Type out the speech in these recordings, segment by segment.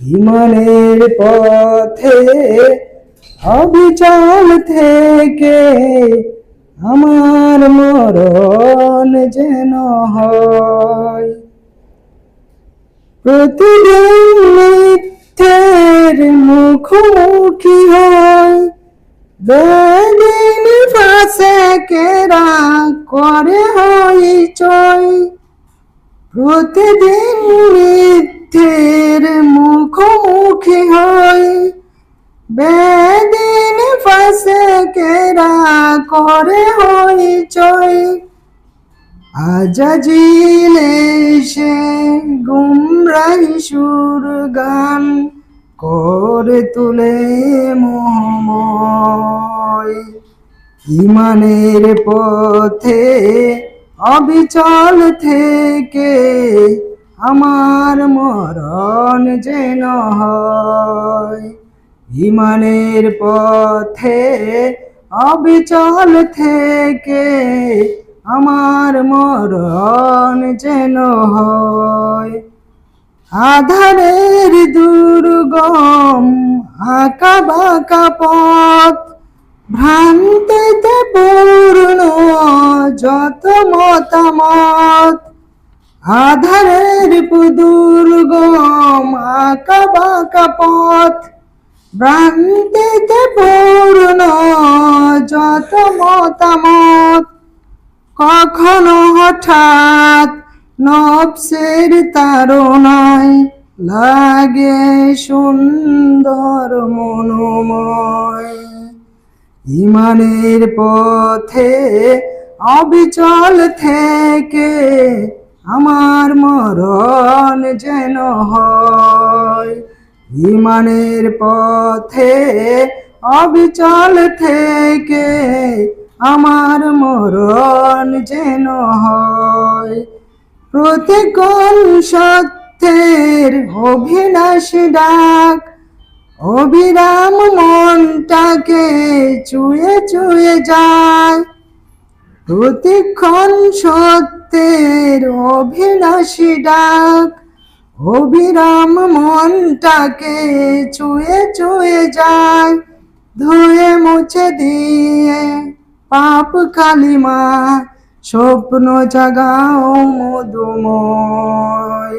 ইমানের পথে অবিচল থেকে আমার মরণ যেন হয়। প্রতিদিন মিথ্যের মুখোমুখি হয়। ফাঁসে কেরা করে হয় চই প্রতিদিন মিথ্যের মুখোমুখি হই। বেদিন ফাঁসে কেরা করে চই। আজাজিলে সে গুমরাই সুর গান করে তুলে মোহময়। ইমানের পথে অবিচল থেকে আমার মরণ যেন হয়। ইমানের পথে অবিচল থেকে আমার মরণ যেন হয়। আধারের দুর্গম আঁকা বাঁকা পথ ভ্রান্তিতে পূর্ণ যত মতামত। আধারের দুর্গম আঁকা বাঁকা পথ ভ্রান্তিতে পূর্ণ যত মতামত। কখনো হঠাৎ নবসের তারনায় লাগে সুন্দর মনোময়। ইমানের পথে অবিচল থেকে আমার মরণ যেন হয়। ইমানের পথে অবিচল থেকে আমার মরণ যেন হয়। প্রতিকূল সত্যের অভিলাষ ডাক অবিরাম মনটাকে চুয়ে চুয়ে যায়। প্রতিক্ষণ সত্যের অভিলাষী ডাক, অবিরাম মনটাকে চুয়ে চুয়ে যায়। ধুয়ে মুছে দিয়ে পাপ কালিমা, স্বপ্ন জাগাও মধুময়।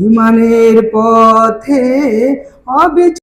ইমানের পথে অবিচ